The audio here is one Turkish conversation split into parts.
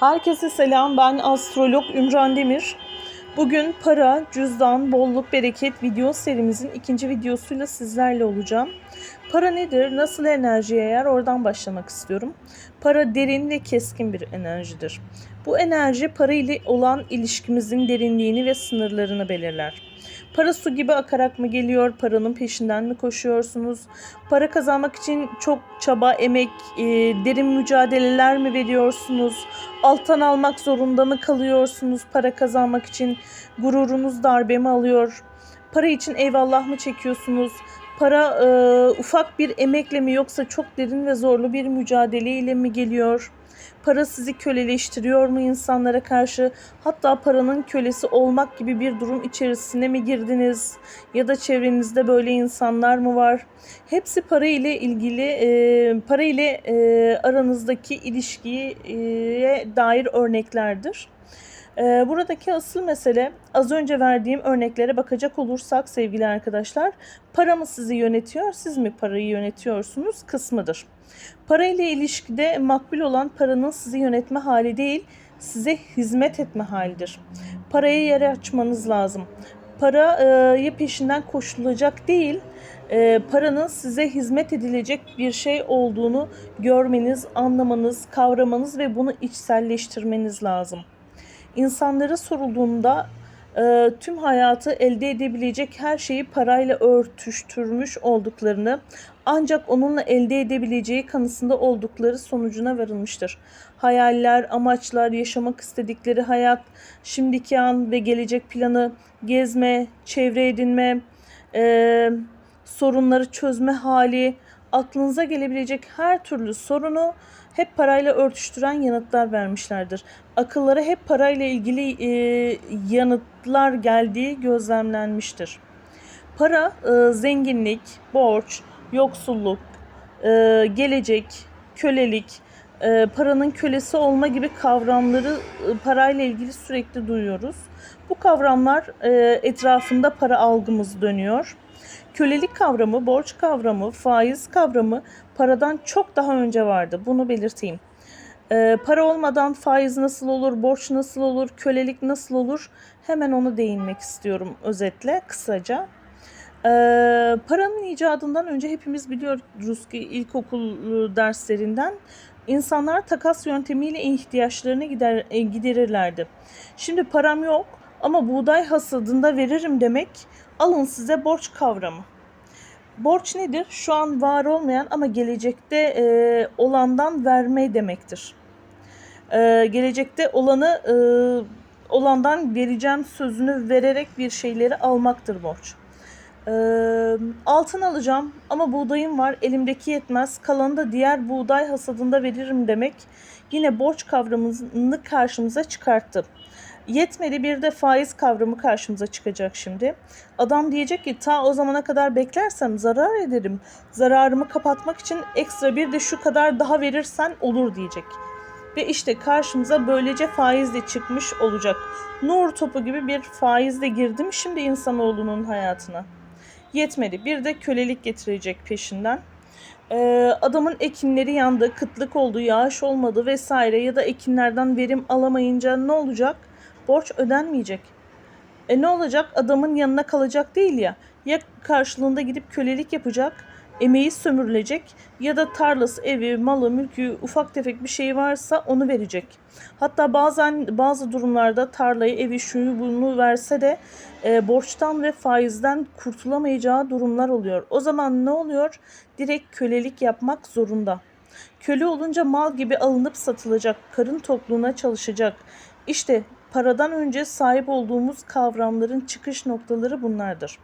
Herkese selam. Ben astrolog Ümran Demir. Bugün para, cüzdan, bolluk, bereket video serimizin ikinci videosuyla sizlerle olacağım. Para nedir? Nasıl enerji yayar? Oradan başlamak istiyorum. Para derin ve keskin bir enerjidir. Bu enerji para ile olan ilişkimizin derinliğini ve sınırlarını belirler. Para su gibi akarak mı geliyor? Paranın peşinden mi koşuyorsunuz? Para kazanmak için çok çaba, emek, e, derin mücadeleler mi veriyorsunuz? Alttan almak zorunda mı kalıyorsunuz para kazanmak için? Gururunuz darbe mi alıyor? Para için eyvallah mı çekiyorsunuz? Para e, ufak bir emekle mi yoksa çok derin ve zorlu bir mücadeleyle mi geliyor? Para sizi köleleştiriyor mu insanlara karşı? Hatta paranın kölesi olmak gibi bir durum içerisine mi girdiniz? Ya da çevrenizde böyle insanlar mı var? Hepsi para ile ilgili, e, para ile e, aranızdaki ilişkiye dair örneklerdir. E, buradaki asıl mesele az önce verdiğim örneklere bakacak olursak sevgili arkadaşlar, para mı sizi yönetiyor, siz mi parayı yönetiyorsunuz kısmıdır. Para ile ilişkide makbul olan paranın sizi yönetme hali değil, size hizmet etme halidir. Paraya yer açmanız lazım. Parayı peşinden koşulacak değil, e, paranın size hizmet edilecek bir şey olduğunu görmeniz, anlamanız, kavramanız ve bunu içselleştirmeniz lazım. İnsanlara sorulduğunda e, tüm hayatı elde edebilecek her şeyi parayla örtüştürmüş olduklarını ancak onunla elde edebileceği kanısında oldukları sonucuna varılmıştır. Hayaller, amaçlar, yaşamak istedikleri hayat, şimdiki an ve gelecek planı, gezme, çevre edinme, e, sorunları çözme hali, aklınıza gelebilecek her türlü sorunu hep parayla örtüştüren yanıtlar vermişlerdir. Akıllara hep parayla ilgili e, yanıtlar geldiği gözlemlenmiştir. Para e, zenginlik, borç, yoksulluk, e, gelecek, kölelik, e, paranın kölesi olma gibi kavramları e, parayla ilgili sürekli duyuyoruz. Bu kavramlar e, etrafında para algımız dönüyor. Kölelik kavramı, borç kavramı, faiz kavramı paradan çok daha önce vardı. Bunu belirteyim. Ee, para olmadan faiz nasıl olur, borç nasıl olur, kölelik nasıl olur? Hemen onu değinmek istiyorum özetle, kısaca. Ee, paranın icadından önce hepimiz biliyoruz ki ilkokul ıı, derslerinden insanlar takas yöntemiyle ihtiyaçlarını gider, e, giderirlerdi. Şimdi param yok ama buğday hasadında veririm demek alın size borç kavramı. Borç nedir? Şu an var olmayan ama gelecekte e, olandan verme demektir. E, gelecekte olanı e, olandan vereceğim sözünü vererek bir şeyleri almaktır borç. E, altın alacağım ama buğdayım var elimdeki yetmez kalanı da diğer buğday hasadında veririm demek yine borç kavramını karşımıza çıkarttı. Yetmedi bir de faiz kavramı karşımıza çıkacak şimdi. Adam diyecek ki ta o zamana kadar beklersem zarar ederim. Zararımı kapatmak için ekstra bir de şu kadar daha verirsen olur diyecek. Ve işte karşımıza böylece faiz de çıkmış olacak. Nur topu gibi bir faizle girdim şimdi insanoğlunun hayatına. Yetmedi bir de kölelik getirecek peşinden. Ee, adamın ekinleri yandı, kıtlık oldu, yağış olmadı vesaire ya da ekinlerden verim alamayınca ne olacak? Borç ödenmeyecek. E ne olacak? Adamın yanına kalacak değil ya. Ya karşılığında gidip kölelik yapacak, emeği sömürülecek ya da tarlası, evi, malı, mülkü, ufak tefek bir şey varsa onu verecek. Hatta bazen bazı durumlarda tarlayı, evi, şuyu bunu verse de e, borçtan ve faizden kurtulamayacağı durumlar oluyor. O zaman ne oluyor? Direkt kölelik yapmak zorunda. Köle olunca mal gibi alınıp satılacak, karın tokluğuna çalışacak. İşte paradan önce sahip olduğumuz kavramların çıkış noktaları bunlardır.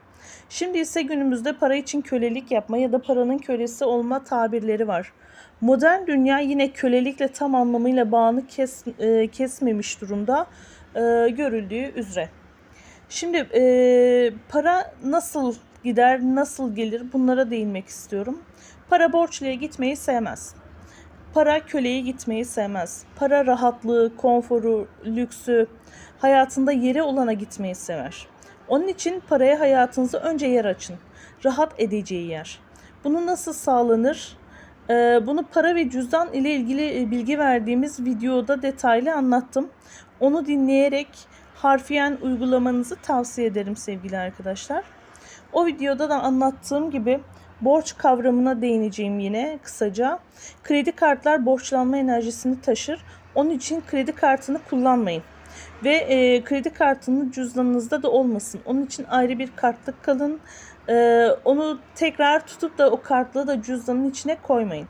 Şimdi ise günümüzde para için kölelik yapma ya da paranın kölesi olma tabirleri var. Modern dünya yine kölelikle tam anlamıyla bağını kes, e, kesmemiş durumda e, görüldüğü üzere. Şimdi e, para nasıl gider, nasıl gelir bunlara değinmek istiyorum. Para borçluya gitmeyi sevmez. Para köleyi gitmeyi sevmez. Para rahatlığı, konforu, lüksü, hayatında yeri olana gitmeyi sever. Onun için paraya hayatınızı önce yer açın. Rahat edeceği yer. Bunu nasıl sağlanır? Ee, bunu para ve cüzdan ile ilgili e, bilgi verdiğimiz videoda detaylı anlattım. Onu dinleyerek harfiyen uygulamanızı tavsiye ederim sevgili arkadaşlar. O videoda da anlattığım gibi borç kavramına değineceğim yine kısaca. Kredi kartlar borçlanma enerjisini taşır. Onun için kredi kartını kullanmayın. Ve e, kredi kartının cüzdanınızda da olmasın. Onun için ayrı bir kartlık kalın. E, onu tekrar tutup da o kartlığı da cüzdanın içine koymayın.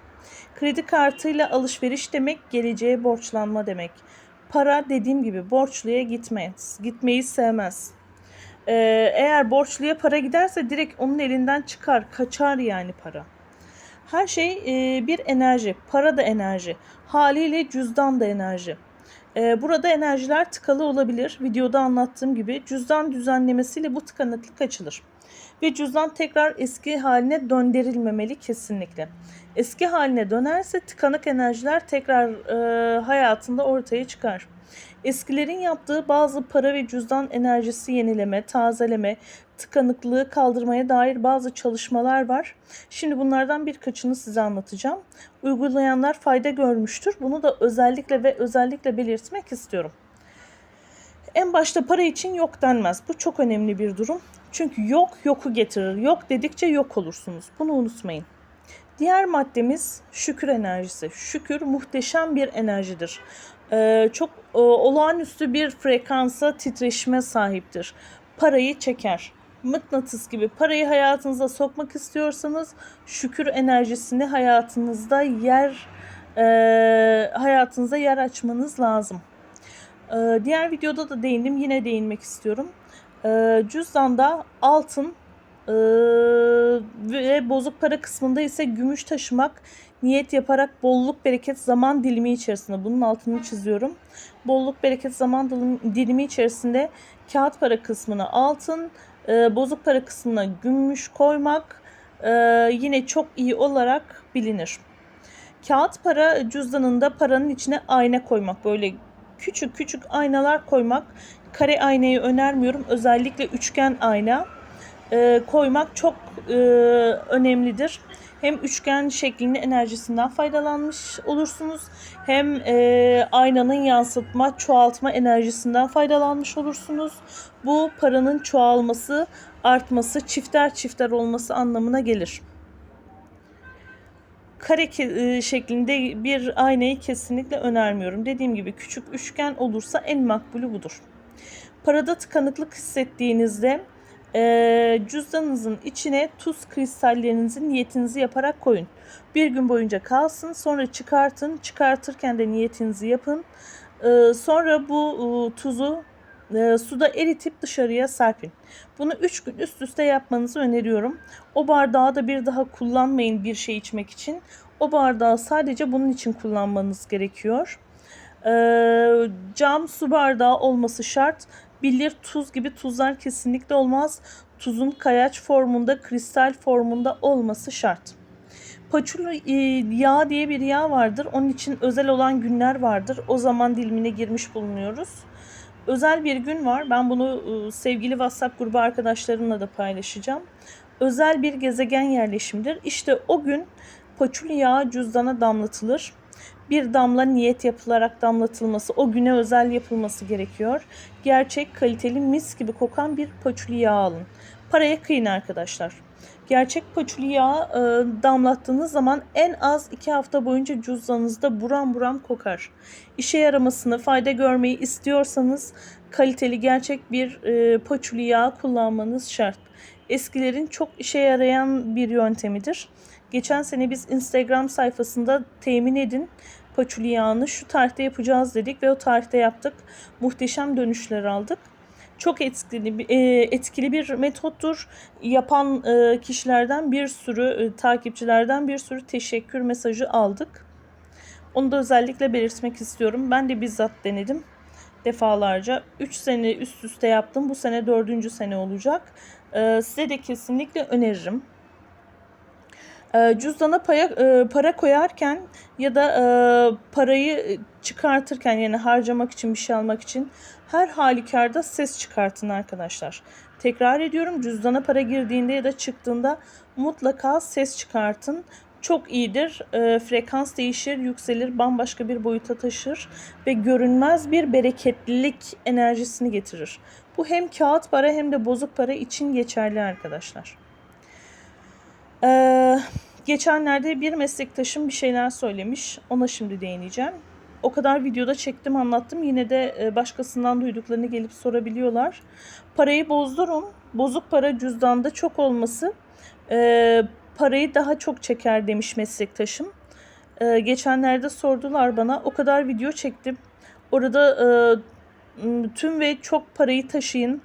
Kredi kartıyla alışveriş demek geleceğe borçlanma demek. Para dediğim gibi borçluya gitmez. Gitmeyi sevmez. Ee, eğer borçluya para giderse direkt onun elinden çıkar, kaçar yani para. Her şey e, bir enerji, para da enerji. Haliyle cüzdan da enerji. Ee, burada enerjiler tıkalı olabilir. Videoda anlattığım gibi cüzdan düzenlemesiyle bu tıkanıklık açılır. Ve cüzdan tekrar eski haline döndürülmemeli kesinlikle. Eski haline dönerse tıkanık enerjiler tekrar e, hayatında ortaya çıkar. Eskilerin yaptığı bazı para ve cüzdan enerjisi yenileme, tazeleme, tıkanıklığı kaldırmaya dair bazı çalışmalar var. Şimdi bunlardan birkaçını size anlatacağım. Uygulayanlar fayda görmüştür. Bunu da özellikle ve özellikle belirtmek istiyorum. En başta para için yok denmez. Bu çok önemli bir durum. Çünkü yok yoku getirir. Yok dedikçe yok olursunuz. Bunu unutmayın. Diğer maddemiz şükür enerjisi. Şükür muhteşem bir enerjidir. Ee, çok e, olağanüstü bir frekansa titreşime sahiptir. Parayı çeker. Mıknatıs gibi parayı hayatınıza sokmak istiyorsanız şükür enerjisini hayatınızda yer e, hayatınıza yer açmanız lazım. E, diğer videoda da değindim yine değinmek istiyorum. E, cüzdanda altın ee, ve bozuk para kısmında ise gümüş taşımak niyet yaparak bolluk bereket zaman dilimi içerisinde bunun altını çiziyorum. Bolluk bereket zaman dilimi içerisinde kağıt para kısmına altın, e, bozuk para kısmına gümüş koymak e, yine çok iyi olarak bilinir. Kağıt para cüzdanında paranın içine ayna koymak böyle küçük küçük aynalar koymak. Kare aynayı önermiyorum. Özellikle üçgen ayna e, koymak çok e, önemlidir. Hem üçgen şeklinde enerjisinden faydalanmış olursunuz. Hem e, aynanın yansıtma, çoğaltma enerjisinden faydalanmış olursunuz. Bu paranın çoğalması, artması, çifter çifter olması anlamına gelir. Kare e, şeklinde bir aynayı kesinlikle önermiyorum. Dediğim gibi küçük üçgen olursa en makbulü budur. Parada tıkanıklık hissettiğinizde e, cüzdanınızın içine tuz kristallerinizi niyetinizi yaparak koyun. Bir gün boyunca kalsın sonra çıkartın. Çıkartırken de niyetinizi yapın. E, sonra bu e, tuzu e, suda eritip dışarıya serpin. Bunu 3 gün üst üste yapmanızı öneriyorum. O bardağı da bir daha kullanmayın bir şey içmek için. O bardağı sadece bunun için kullanmanız gerekiyor. E, cam su bardağı olması şart. Bilir tuz gibi tuzlar kesinlikle olmaz. Tuzun kayaç formunda, kristal formunda olması şart. Paçul e, yağ diye bir yağ vardır. Onun için özel olan günler vardır. O zaman dilimine girmiş bulunuyoruz. Özel bir gün var. Ben bunu e, sevgili WhatsApp grubu arkadaşlarımla da paylaşacağım. Özel bir gezegen yerleşimdir. İşte o gün paçul yağı cüzdana damlatılır bir damla niyet yapılarak damlatılması, o güne özel yapılması gerekiyor. Gerçek, kaliteli, mis gibi kokan bir paçuli yağ alın. Paraya kıyın arkadaşlar. Gerçek paçuli yağı e, damlattığınız zaman en az 2 hafta boyunca cüzdanınızda buram buram kokar. İşe yaramasını, fayda görmeyi istiyorsanız kaliteli gerçek bir e, paçuli yağı kullanmanız şart. Eskilerin çok işe yarayan bir yöntemidir. Geçen sene biz Instagram sayfasında temin edin paçuli yağını şu tarihte yapacağız dedik ve o tarihte yaptık. Muhteşem dönüşler aldık. Çok etkili, e, etkili bir metottur. Yapan e, kişilerden bir sürü, e, takipçilerden bir sürü teşekkür mesajı aldık. Onu da özellikle belirtmek istiyorum. Ben de bizzat denedim defalarca. 3 sene üst üste yaptım. Bu sene 4. sene olacak. Size de kesinlikle öneririm. Ee, cüzdana paya, e, para koyarken ya da e, parayı çıkartırken yani harcamak için bir şey almak için her halükarda ses çıkartın arkadaşlar. Tekrar ediyorum cüzdana para girdiğinde ya da çıktığında mutlaka ses çıkartın. çok iyidir. E, frekans değişir, yükselir, bambaşka bir boyuta taşır ve görünmez bir bereketlilik enerjisini getirir. Bu hem kağıt para hem de bozuk para için geçerli arkadaşlar. Ee, geçenlerde bir meslektaşım bir şeyler söylemiş. Ona şimdi değineceğim. O kadar videoda çektim anlattım. Yine de e, başkasından duyduklarını gelip sorabiliyorlar. Parayı bozdurun. Bozuk para cüzdanda çok olması e, parayı daha çok çeker demiş meslektaşım. E, geçenlerde sordular bana. O kadar video çektim. Orada e, tüm ve çok parayı taşıyın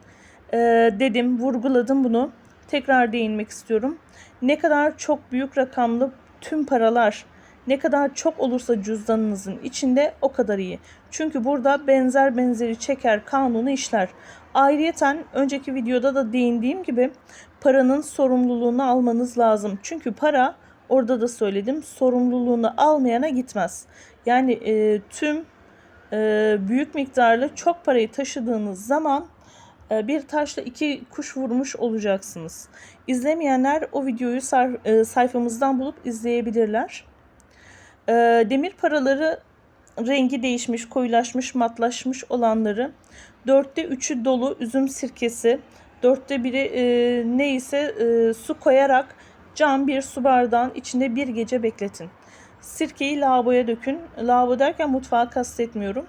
e, dedim. Vurguladım bunu. Tekrar değinmek istiyorum. Ne kadar çok büyük rakamlı tüm paralar ne kadar çok olursa cüzdanınızın içinde o kadar iyi. Çünkü burada benzer benzeri çeker kanunu işler. Ayrıyeten önceki videoda da değindiğim gibi paranın sorumluluğunu almanız lazım. Çünkü para orada da söyledim sorumluluğunu almayana gitmez. Yani e, tüm e, büyük miktarlı çok parayı taşıdığınız zaman bir taşla iki kuş vurmuş olacaksınız. İzlemeyenler o videoyu e, sayfamızdan bulup izleyebilirler. E, demir paraları rengi değişmiş, koyulaşmış, matlaşmış olanları dörtte üçü dolu üzüm sirkesi, dörtte biri e, neyse e, su koyarak cam bir su bardağın içinde bir gece bekletin. Sirkeyi lavaboya dökün. Lavabo derken mutfağa kastetmiyorum.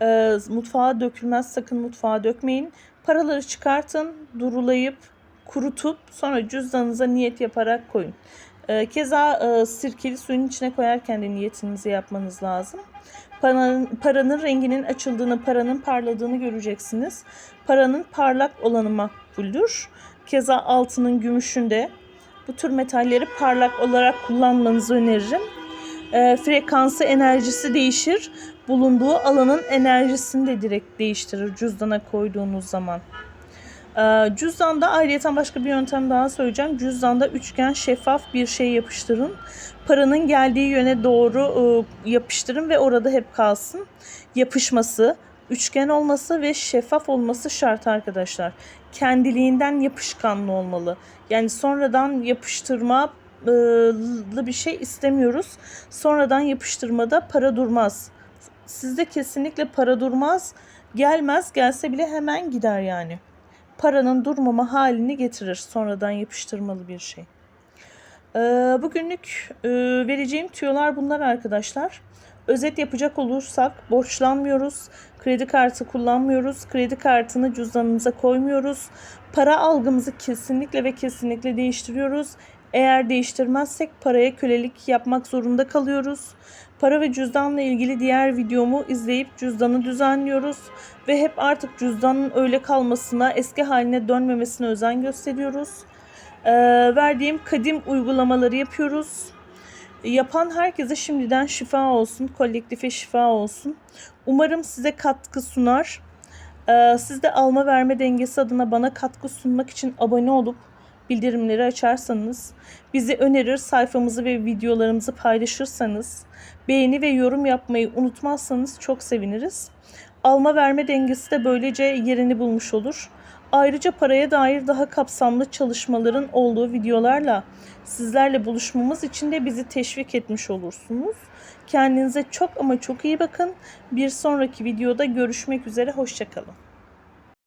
E, mutfağa dökülmez sakın mutfağa dökmeyin. Paraları çıkartın, durulayıp kurutup sonra cüzdanınıza niyet yaparak koyun. E, keza e, sirkeli suyun içine koyarken de niyetinizi yapmanız lazım. Paranın, paranın renginin açıldığını, paranın parladığını göreceksiniz. Paranın parlak olanı makbuldür. Keza altının, gümüşün de bu tür metalleri parlak olarak kullanmanızı öneririm. E, frekansı, enerjisi değişir. Bulunduğu alanın enerjisini de direkt değiştirir cüzdana koyduğunuz zaman. E, cüzdanda ayrıca başka bir yöntem daha söyleyeceğim. Cüzdanda üçgen şeffaf bir şey yapıştırın. Paranın geldiği yöne doğru e, yapıştırın ve orada hep kalsın. Yapışması, üçgen olması ve şeffaf olması şart arkadaşlar. Kendiliğinden yapışkanlı olmalı. Yani sonradan yapıştırma bir şey istemiyoruz. Sonradan yapıştırmada para durmaz. Sizde kesinlikle para durmaz. Gelmez. Gelse bile hemen gider yani. Paranın durmama halini getirir. Sonradan yapıştırmalı bir şey. Bugünlük vereceğim tüyolar bunlar arkadaşlar. Özet yapacak olursak borçlanmıyoruz, kredi kartı kullanmıyoruz, kredi kartını cüzdanımıza koymuyoruz. Para algımızı kesinlikle ve kesinlikle değiştiriyoruz. Eğer değiştirmezsek paraya kölelik yapmak zorunda kalıyoruz. Para ve cüzdanla ilgili diğer videomu izleyip cüzdanı düzenliyoruz ve hep artık cüzdanın öyle kalmasına, eski haline dönmemesine özen gösteriyoruz. Ee, verdiğim kadim uygulamaları yapıyoruz. Yapan herkese şimdiden şifa olsun, kolektife şifa olsun. Umarım size katkı sunar. Ee, siz de alma verme dengesi adına bana katkı sunmak için abone olup bildirimleri açarsanız, bizi önerir sayfamızı ve videolarımızı paylaşırsanız, beğeni ve yorum yapmayı unutmazsanız çok seviniriz. Alma verme dengesi de böylece yerini bulmuş olur. Ayrıca paraya dair daha kapsamlı çalışmaların olduğu videolarla sizlerle buluşmamız için de bizi teşvik etmiş olursunuz. Kendinize çok ama çok iyi bakın. Bir sonraki videoda görüşmek üzere. Hoşçakalın.